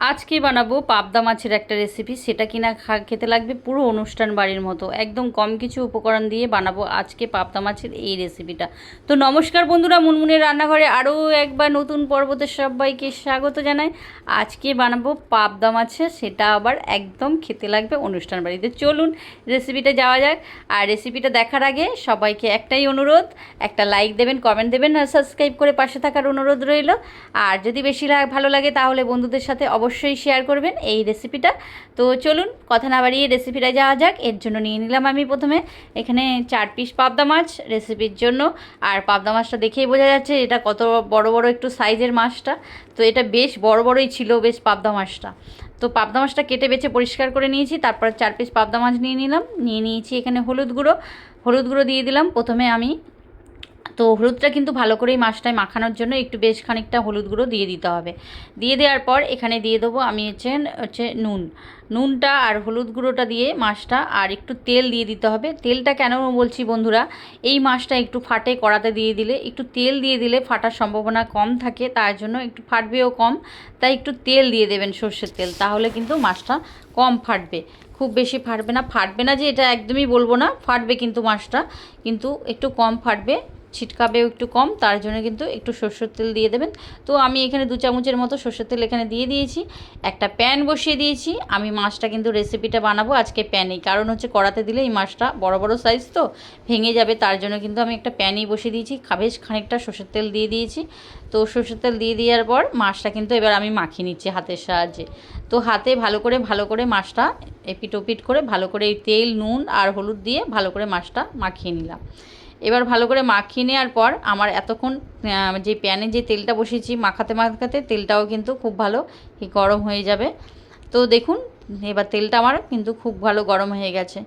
আজকে বানাবো পাবদা মাছের একটা রেসিপি সেটা কিনা খেতে লাগবে পুরো অনুষ্ঠান বাড়ির মতো। একদম কম কিছু উপকরণ দিয়ে বানাবো আজকে পাবদা মাছের এই রেসিপিটা তো নমস্কার বন্ধুরা, মুনমুনের রান্নাঘরে আরও একবার নতুন পর্বতে সবাইকে স্বাগত জানাই। আজকে বানাবো পাবদা মাছের, সেটা আবার একদম খেতে লাগবে অনুষ্ঠান বাড়িতে। চলুন রেসিপিটা যাওয়া যাক। আর রেসিপিটা দেখার আগে সবাইকে একটাই অনুরোধ, একটা লাইক দেবেন কমেন্ট দেবেন, আর সাবস্ক্রাইব করে পাশে থাকার অনুরোধ রইল। আর যদি বেশি ভালো লাগে তাহলে বন্ধুদের সাথে অবশ্যই শেয়ার করবেন এই রেসিপিটা তো চলুন, কথা না বাড়িয়ে রেসিপিটা যাওয়া যাক। এর জন্য নিয়ে নিলাম আমি প্রথমে। এখানে চার পিস পাবদা মাছ রেসিপির জন্য। আর পাবদা মাছটা দেখেই বোঝা যাচ্ছে এটা কত বড় বড় একটু সাইজের মাছটা। তো এটা বেশ বড় বড়ই ছিল বেশ পাবদা মাছটা। তো পাবদা মাছটা কেটে বেছে পরিষ্কার করে নিয়েছি। তারপর চার পিস পাবদা মাছ নিয়ে নিলাম। নিয়ে নিয়েছি এখানে হলুদ গুঁড়ো। হলুদ গুঁড়ো দিয়ে দিলাম। প্রথমে আমি তো হলুদটা কিন্তু ভালো করেই মাছটায় মাখানোর জন্য একটু বেশ খানিকটা হলুদ গুঁড়ো দিয়ে দিতে হবে। দিয়ে দেওয়ার পর এখানে দিয়ে দেবো আমি হচ্ছে হচ্ছে নুন। নুনটা আর হলুদ গুঁড়োটা দিয়ে মাছটা আর একটু তেল দিয়ে দিতে হবে। তেলটা কেন বলছি বন্ধুরা, এই মাছটা একটু ফাটে কড়াতে দিয়ে দিলে, একটু তেল দিয়ে দিলে ফাটার সম্ভাবনা কম থাকে, তার জন্য একটু ফাটবেও কম। তাই একটু তেল দিয়ে দেবেন সর্ষের তেল, তাহলে কিন্তু মাছটা কম ফাটবে। খুব বেশি ফাটবে না ফাটবে না যে এটা একদমই বলব না, ফাটবে কিন্তু মাছটা, কিন্তু একটু কম ফাটবে। ছিটকাবেও একটু কম, তার জন্য কিন্তু একটু সর্ষের তেল দিয়ে দেবেন। তো আমি এখানে দু চামচের মতো সর্ষের তেল এখানে দিয়ে দিয়েছি। একটা প্যান বসিয়ে দিয়েছি। আমি মাছটা কিন্তু রেসিপিটা বানাবো আজকে প্যানেই কারণ হচ্ছে কড়াতে দিলে এই মাছটা বড় বড় সাইজ তো, ভেঙে যাবে। তার জন্য কিন্তু আমি একটা প্যানেই বসিয়ে দিয়েছি। খা- বেশ খানিকটা সর্ষের তেল দিয়ে দিয়েছি। তো সর্ষের তেল দিয়ে দেওয়ার পর মাছটা কিন্তু এবার আমি মাখিয়ে নিচ্ছি হাতের সাহায্যে। তো হাতে ভালো করে ভালো করে মাছটা এপিট ওপিট করে, ভালো করে তেল, নুন আর হলুদ দিয়ে ভালো করে মাছটা মাখিয়ে নিলাম। এবার ভালো করে মাখিয়ে নেওয়ার পর আমার এতক্ষণ যে প্যানে যে তেলটা বসিয়েছি মাখাতে মাখাতে তেলটাও কিন্তু খুব ভালো গরম হয়ে যাবে। তো দেখুন, এবার তেলটা আমার কিন্তু খুব ভালো গরম হয়ে গেছে।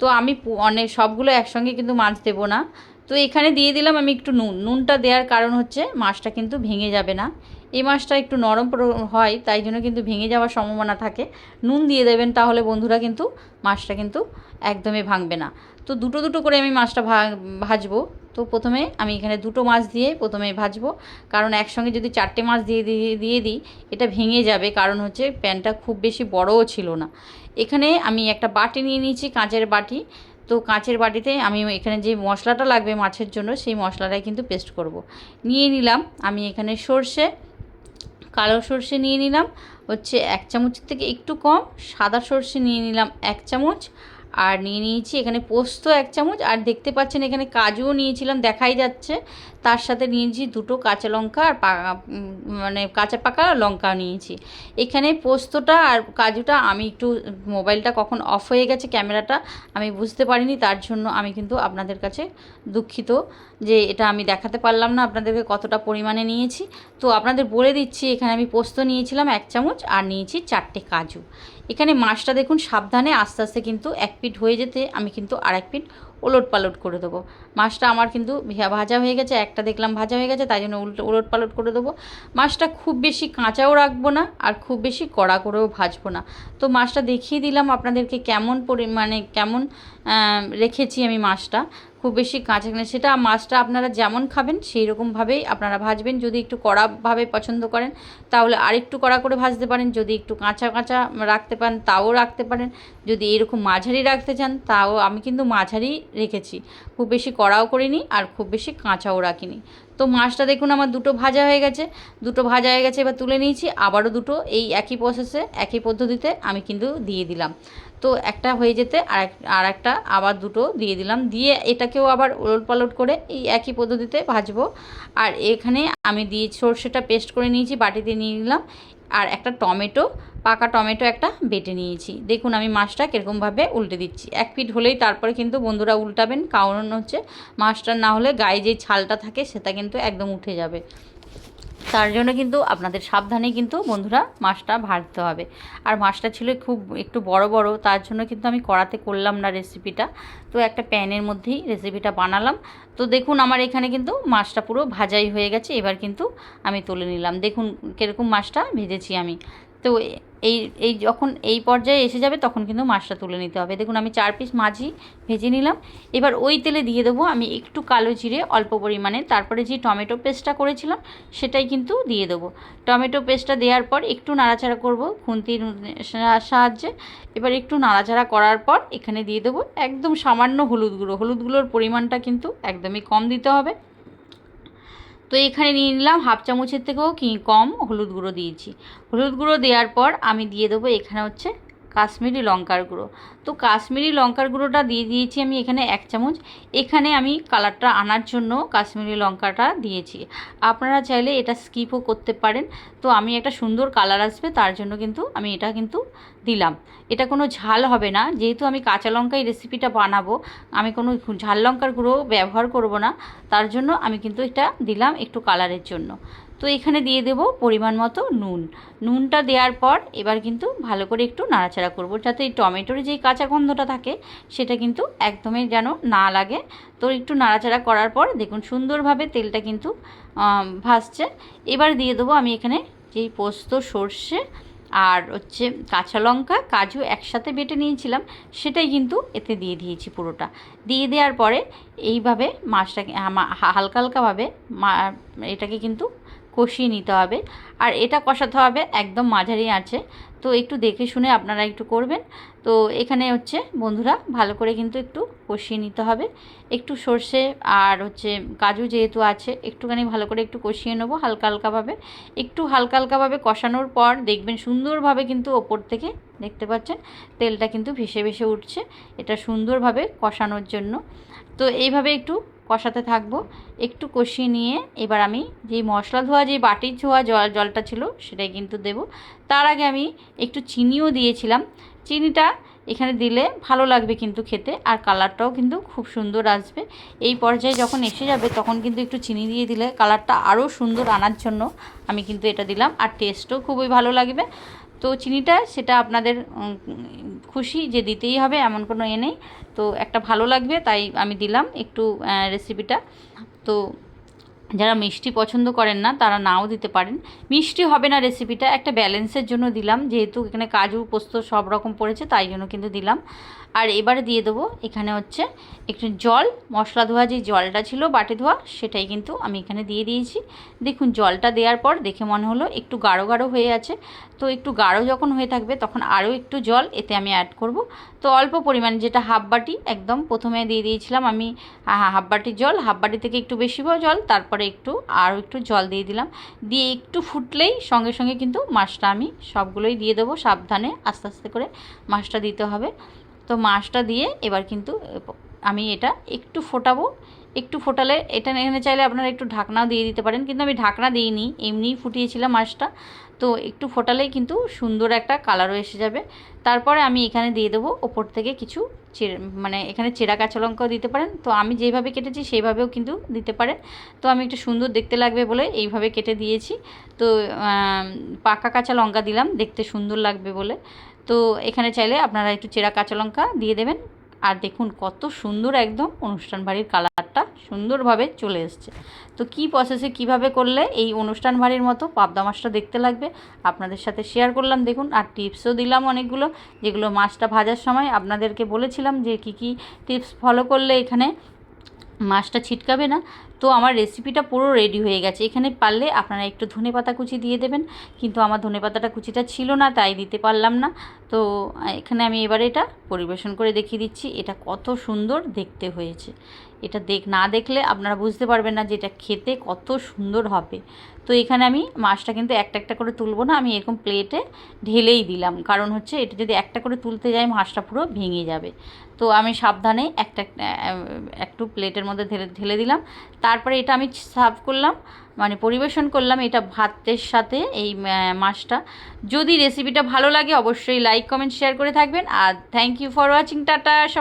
তো আমি অনেক সবগুলো একসঙ্গে কিন্তু মাছ দেবো না। তো এখানে দিয়ে দিলাম আমি একটু নুন। নুনটা দেওয়ার কারণ হচ্ছে মাছটা কিন্তু ভেঙে যাবে না। এই মাছটা একটু নরম হয়, তাই জন্য কিন্তু ভেঙে যাওয়ার সম্ভাবনা থাকে। নুন দিয়ে দেবেন তাহলে বন্ধুরা কিন্তু মাছটা কিন্তু একদমই ভাঙবে না। তো দুটো দুটো করে আমি মাছটা ভাজবো। তো প্রথমে আমি এখানে দুটো মাছ দিয়ে প্রথমে ভাজবো। কারণ একসঙ্গে যদি চারটে মাছ দিয়ে দিয়ে দিই, এটা ভেঙে যাবে। কারণ হচ্ছে প্যানটা খুব বেশি বড়ও ছিল না। এখানে আমি একটা বাটি নিয়ে নিয়েছি, কাঁচের বাটি। তো কাঁচের বাটিতে আমি এখানে যে মশলাটা লাগবে মাছের জন্য, সেই মশলাটাই কিন্তু পেস্ট করব। নিয়ে নিলাম। আমি এখানে সর্ষে কালো সর্ষে নিয়ে নিলাম। হচ্ছে এক চামচের থেকে একটু কম, সাদা সর্ষে নিয়ে নিলাম এক চামচ। আর নিয়ে নিয়েছি এখানে পোস্ত এক চামচ। আর দেখতে পাচ্ছেন এখানে কাজুও নিয়েছিলাম, দেখাই যাচ্ছে। তার সাথে নিয়েছি দুটো কাঁচা লঙ্কা আর মানে কাঁচা পাকা লঙ্কা নিয়েছি। এখানে পোস্তটা আর কাজুটা আমি একটু মোবাইলটা কখন অফ হয়ে গেছে ক্যামেরাটা, আমি বুঝতে পারিনি, তার জন্য আমি কিন্তু আপনাদের কাছে দুঃখিত যে এটা আমি দেখাতে পারলাম না, আপনাদেরকে কতটা পরিমাণে নিয়েছি। তো আপনাদের বলে দিচ্ছি, এখানে আমি পোস্ত নিয়েছিলাম এক চামচ আর নিয়েছি চারটে কাজু। এখানে মাছটা দেখুন সাবধানে আস্তে আস্তে কিন্তু এক পিঠ হয়ে যেতে, আমি কিন্তু আর এক পিঠ ওলট পালট করে দেবো। মাছটা আমার কিন্তু ভাজা হয়ে গেছে, একটা দেখলাম ভাজা হয়ে গেছে, তাই জন্য উল্টো ওলট পালট করে দেবো। মাছটা খুব বেশি কাঁচাও রাখব না আর খুব বেশি কড়া করেও ভাজবো না। তো মাছটা দেখিয়ে দিলাম আপনাদেরকে কেমন পরি মানে কেমন রেখেছি আমি মাছটা। খুব বেশি কাঁচা না সেটা মাছটা আপনারা যেমন খাবেন সেই রকমভাবেই আপনারা ভাজবেন। যদি একটু কড়াভাবে পছন্দ করেন, তাহলে আরেকটু কড়া করে ভাজতে পারেন। যদি একটু কাঁচা কাঁচা রাখতে পারেন, তাও রাখতে পারেন। যদি এরকম মাঝারি রাখতে চান, তাও আমি কিন্তু মাঝারি রেখেছি। খুব বেশি কড়াও করিনি আর খুব বেশি কাঁচাও রাখিনি। তো মাছটা দেখুন, আমার দুটো ভাজা হয়ে গেছে। দুটো ভাজা হয়ে গেছে, এবার তুলে নিয়েছি। আবারও দুটো। এই একই প্রসেসে একই পদ্ধতিতে আমি কিন্তু দিয়ে দিলাম। তো একটা হয়ে যেতে আর আর একটা আবার দুটো দিয়ে দিলাম। দিয়ে এটাকেও আবার ওলট পালট করে এই একই পদ্ধতিতে ভাজবো। আর এখানে আমি দিয়ে সর্ষেটা পেস্ট করে নিয়েছি বাটিতে নিয়ে নিলাম। আর একটা টমেটো, পাকা টমেটো একটা বেটে নিয়েছি। দেখুন আমি মাছটা কীরকমভাবে উল্টে দিচ্ছি। এক পিঠ হলেই তারপরে কিন্তু বন্ধুরা উল্টাবেন, কারণ হচ্ছে মাছটা না হলে গায়ে যে ছালটা থাকে সেটা কিন্তু একদম উঠে যাবে। তার জন্য কিন্তু আপনাদের সাবধানে কিন্তু বন্ধুরা মাছটা ভাজতে হবে। আর মাছটা ছিল খুব একটু বড় বড়, তার জন্য কিন্তু আমি কড়াতে করলাম না রেসিপিটা তো একটা প্যানের মধ্যেই রেসিপিটা বানালাম। তো দেখুন আমার এখানে কিন্তু মাছটা পুরো ভাজাই হয়ে গেছে। এবার কিন্তু আমি তুলে নিলাম। দেখুন কীরকম মাছটা ভেজেছি আমি। তো এই এই যখন এই পর্যায়ে এসে যাবে তখন কিন্তু মাছটা তুলে নিতে হবে। দেখুন আমি চার পিস মাছই ভেজে নিলাম। এবার ওই তেলে দিয়ে দেবো আমি একটু কালো জিরে অল্প পরিমাণে। তারপরে যে টমেটো পেস্টটা করেছিলাম সেটাই কিন্তু দিয়ে দেবো। টমেটো পেস্টটা দেওয়ার পর একটু নাড়াচাড়া করব খুন্তির সাহায্যে। এবার একটু নাড়াচাড়া করার পর এখানে দিয়ে দেবো একদম সামান্য হলুদ গুঁড়ো। হলুদ গুঁড়োর পরিমাণটা কিন্তু একদমই কম দিতে হবে। তো এখানে নিয়ে নিলাম হাফ চামচের থেকেও কি কম হলুদ গুঁড়ো দিয়েছি। হলুদ গুঁড়ো দেওয়ার পর আমি দিয়ে দেবো এখানে হচ্ছে কাশ্মীরি লঙ্কার গুঁড়ো। তো কাশ্মীরি লঙ্কার গুঁড়োটা দিয়ে দিয়েছি আমি এখানে এক চামচ। এখানে আমি কালারটা আনার জন্য কাশ্মীরি লঙ্কাটা দিয়েছি। আপনারা চাইলে এটা স্কিপও করতে পারেন। তো আমি একটা সুন্দর কালার আসবে, তার জন্য কিন্তু আমি এটা কিন্তু দিলাম। এটা কোনো ঝাল হবে না। যেহেতু আমি কাঁচা লঙ্কা এই রেসিপিটা বানাবো, আমি কোনো ঝাল লঙ্কার গুঁড়ো ব্যবহার করব না। তার জন্য আমি কিন্তু এটা দিলাম একটু কালারের জন্য। তো এখানে দিয়ে দেব পরিমাণ মতো নুন। নুনটা দেওয়ার পর এবার কিন্তু ভালো করে একটু নাড়াচাড়া করব, যাতে এই টমেটোর যেই কাঁচা গন্ধটা থাকে, সেটা কিন্তু একদমই যেন না লাগে। তো একটু নাড়াচাড়া করার পর দেখুন সুন্দরভাবে তেলটা কিন্তু ভাসছে। এবার দিয়ে দেবো আমি এখানে যেই পোস্ত, সর্ষে আর হচ্ছে কাঁচা লঙ্কা, কাজু একসাথে বেটে নিয়েছিলাম, সেটাই কিন্তু এতে দিয়ে দিয়েছি পুরোটা। দিয়ে দেওয়ার পরে এইভাবে মাছটাকে হালকা হালকাভাবে এটাকে কিন্তু কষিয়ে নিতে হবে। আর এটা কষাতে হবে, একদম মাঝারি আছে। তো একটু দেখে শুনে আপনারা একটু করবেন। তো এখানে হচ্ছে, বন্ধুরা, ভালো করে কিন্তু একটু কষিয়ে নিতে হবে। একটু সর্ষে আর হচ্ছে কাজু যেহেতু আছে, একটুখানি ভালো করে একটু কষিয়ে নেব হালকা হালকাভাবে। একটু হালকা হালকাভাবে কষানোর পর দেখবেন সুন্দরভাবে কিন্তু ওপর থেকে দেখতে পাচ্ছেন, তেলটা কিন্তু ভেসে ভেসে উঠছে। এটা সুন্দরভাবে কষানোর জন্য। তো এইভাবে একটু কষাতে থাকব। একটু কষিয়ে নিয়ে এবার আমি যেই মশলা ধোয়া, যেই বাটির ধোয়া জল, জলটা ছিল সেটাই কিন্তু দেব। তার আগে আমি একটু চিনিও দিয়েছিলাম। চিনিটা এখানে দিলে ভালো লাগবে কিন্তু খেতে আর কালারটাও কিন্তু খুব সুন্দর আসবে। এই পর্যায়ে যখন এসে যাবে তখন কিন্তু একটু চিনি দিয়ে দিলে কালারটা আরও সুন্দর আনার জন্য আমি কিন্তু এটা দিলাম। আর টেস্টও খুবই ভালো লাগবে। তো চিনিটা সেটা আপনাদের খুশি যে দিতেই হবে, এমন কোনো এ নেই। তো একটা ভালো লাগবে, তাই আমি দিলাম একটু রেসিপিটা তো যারা মিষ্টি পছন্দ করেন না, তারা নাও দিতে পারেন। মিষ্টি হবে না রেসিপিটা একটা ব্যালেন্সের জন্য দিলাম। যেহেতু এখানে কাজু, পোস্ত সব রকম পড়েছে, তাই জন্য কিন্তু দিলাম। আর এবারে দিয়ে দেবো, এখানে হচ্ছে একটু জল, মশলা ধোয়া যে জলটা ছিল, বাটি ধোয়া, সেটাই কিন্তু আমি এখানে দিয়ে দিয়েছি। দেখুন, জলটা দেওয়ার পর দেখে মনে হলো একটু গাঢ় গাঢ় হয়ে আছে। তো একটু গাঢ় যখন হয়ে থাকবে, তখন আরও একটু জল এতে আমি অ্যাড করব। তো অল্প পরিমাণ যেটা হাফ বাটি, একদম প্রথমে দিয়ে দিয়েছিলাম আমি হাফ বাটির জল হাফ বাটি থেকে একটু বেশি জল, তারপরে একটু আরও একটু জল দিয়ে দিলাম। দিয়ে একটু ফুটলেই সঙ্গে সঙ্গে কিন্তু মাছটা আমি সবগুলোই দিয়ে দেবো সাবধানে, আস্তে আস্তে করে মাছটা দিতে হবে। তো মাছটা দিয়ে এবার কিন্তু আমি এটা একটু ফোটাবো। একটু ফোটালে এটা এখানে চাইলে আপনারা একটু ঢাকনাও দিয়ে দিতে পারেন, কিন্তু আমি ঢাকনা দিইনি, এমনিই ফুটিয়েছিলাম মাছটা। তো একটু ফোটালেই কিন্তু সুন্দর একটা কালারও এসে যাবে। তারপরে আমি এখানে দিয়ে দেবো ওপর থেকে কিছু মানে এখানে চেরা কাঁচা লঙ্কাও দিতে পারেন। তো আমি যেভাবে কেটেছি সেইভাবেও কিন্তু দিতে পারেন। তো আমি একটু সুন্দর দেখতে লাগবে বলে এইভাবে কেটে দিয়েছি। তো পাকা কাঁচা লঙ্কা দিলাম, দেখতে সুন্দর লাগবে বলে। তো এখানে চাইলে আপনারা একটু চেরা কাঁচা লঙ্কা দিয়ে দেবেন। আর দেখুন কত সুন্দর একদম অনুষ্ঠান বাড়ির কালারটা সুন্দরভাবে চলে এসছে। তো কি প্রসেসে কীভাবে করলে এই অনুষ্ঠান বাড়ির মতো পাবদা মাছটা দেখতে লাগবে? আপনাদের সাথে শেয়ার করলাম, দেখুন, আর টিপসও দিলাম অনেকগুলো, যেগুলো মাছটা ভাজার সময় আপনাদেরকে বলেছিলাম যে কি কি টিপস ফলো করলে এখানে মাছটা ছিটকাবে না। তো আমার রেসিপিটা পুরো রেডি হয়ে গেছে। এখানে পারলে আপনারা একটু ধনে পাতা কুচি দিয়ে দেবেন। কিন্তু আমার ধনে পাতাটা কুচিটা ছিল না তাই দিতে পারলাম না। তো এখানে আমি এবারে এটা পরিবেশন করে দেখিয়ে দিচ্ছি। এটা কত সুন্দর দেখতে হয়েছে। এটা দেখ না দেখলে আপনারা বুঝতে পারবেন না যে এটা খেতে কত সুন্দর হবে। তো এখানে আমি মাছটা কিন্তু একটা একটা করে তুলবো না আমি এরকম প্লেটে ঢেলেই দিলাম। কারণ হচ্ছে এটা যদি একটা করে তুলতে যাই মাছটা পুরো ভেঙে যাবে। তো আমি সাবধানে একটা একটা, প্লেটের মধ্যে ঢেলে ঢেলে দিলাম। তারপরে এটা আমি সার্ভ করলাম মানে পরিবেশন করলাম এটা ভাতের সাথে এই মাছটা। যদি রেসিপিটা ভালো লাগে অবশ্যই লাইক কমেন্ট শেয়ার করে থাকবেন। আর thank you for watching tata সব